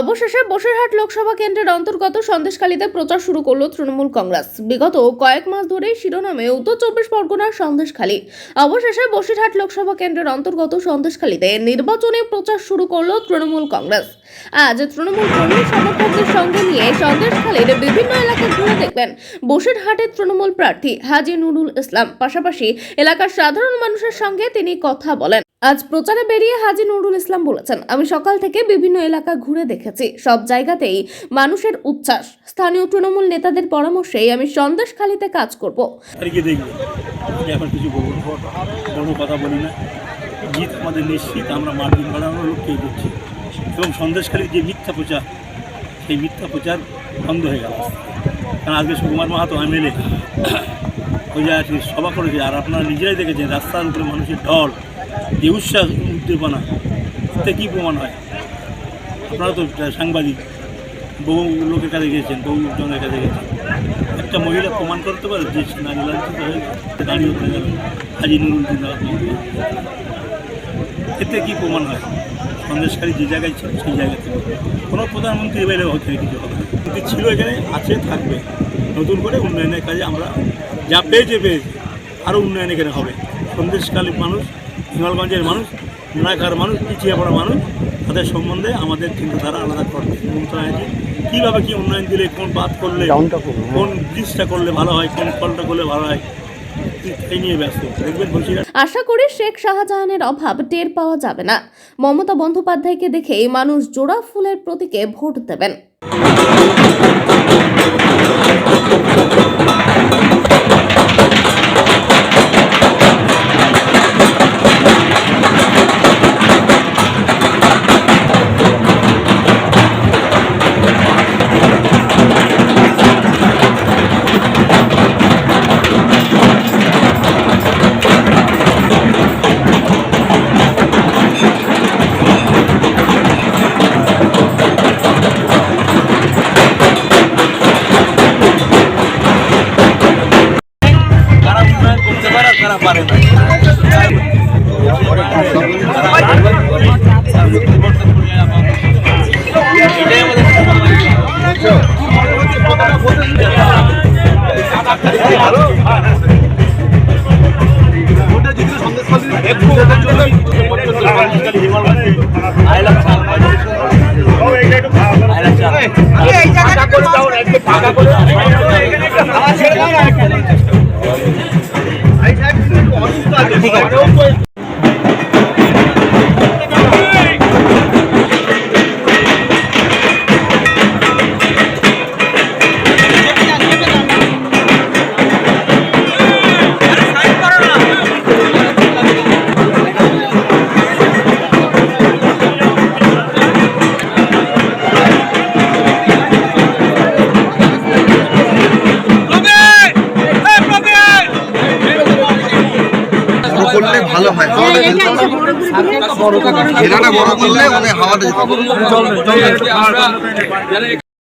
অবশেষে বসিরহাট লোকসভা কেন্দ্রের অন্তর্গত সন্দেশখালীতে প্রচার শুরু করল তৃণমূল কংগ্রেস। বিগত কয়েক মাস ধরেই শিরোনামে উত্তর চব্বিশ পরগনার সন্দেশখালী। অবশেষে বসিরহাট লোকসভা কেন্দ্রের অন্তর্গত সন্দেশখালীতে নির্বাচনী প্রচার শুরু করল তৃণমূল কংগ্রেস। আজ তৃণমূল কর্মী সমর্থকদের সঙ্গে নিয়ে সন্দেশখালীর বিভিন্ন এলাকা ঘুরে দেখবেন বসিরহাটের তৃণমূল প্রার্থী হাজি নুরুল ইসলাম। পাশাপাশি এলাকার সাধারণ মানুষের সঙ্গে তিনি কথা বলেন। আজ প্রচারে বেরিয়ে হাজি নুরুল ইসলাম বলেছেন, আমি সকাল থেকে বিভিন্ন এলাকা ঘুরে দেখেছি। সব জায়গাতেই মানুষের উচ্ছ্বাস। স্থানীয় তৃণমূল নেতাদের পরামর্শেই আমি সন্দেশখালীতে কাজ করব। কথা বলি না। জিত আমাদের নিশ্চিত। আমরা মার্জিন বাড়ানোর লক্ষ্যেই করছি এবং সন্দেশখালীর যে মিথ্যা প্রচার, সেই মিথ্যা প্রচার বন্ধ হয়ে গেল। কারণ আজকে সুকুমার মাহাতো এমএলএ, ওই জায়গায় সভা করেছে। আর আপনারা নিজেরাই দেখেছেন, রাস্তার উপরে মানুষের ঢল। যে উচ্ছ্বাস উদ্দীপনা, তাতে কী প্রমাণ হয়? আপনারা তো সাংবাদিক, বহু লোকের কাছে গেছেন বহু জনের কাছে গেছেন একটা মহিলা প্রমাণ করতে পারে যে নারী লাঞ্ছিত হয়েছে দাঁড়িয়ে উঠে গেল হাজি নুরুল এতে কী প্রমাণ হয়? সন্দেশকারী যে জায়গায় ছিল, সেই জায়গা থেকে কোনো প্রধানমন্ত্রী এবারে হচ্ছে কিছু হবে কিন্তু ছিল এখানে, আছে, থাকবে। নতুন করে উন্নয়নের কাজে আমরা যা পেয়েছে পেয়েছে। আরও উন্নয়ন এখানে হবে। সন্দেশকালীর মানুষ হিমালগঞ্জের মানুষ নানাকার মানুষ পিছিয়ে পড়া মানুষ তাদের সম্বন্ধে আমাদের চিন্তাধারা আলাদা মমতা ব্যানার্জি কীভাবে কী উন্নয়ন দিলে কোন বাদ করলে কোন ব্রিজটা করলে ভালো হয় কোন ফলটা করলে ভালো হয় ব্যস্ত। আশা করি শেখ শাহজাহানের অভাব টের পাওয়া যাবে না। মমতা বন্দ্যোপাধ্যায়কে দেখেই মানুষ জোড়া ফুলের প্রতীকে ভোট দেবেন। পারে আর কারা পারে না এটাই আমাদের বড় 我们你站着，我。হাওয়াতে বড় করলে মানে হাওয়াটা।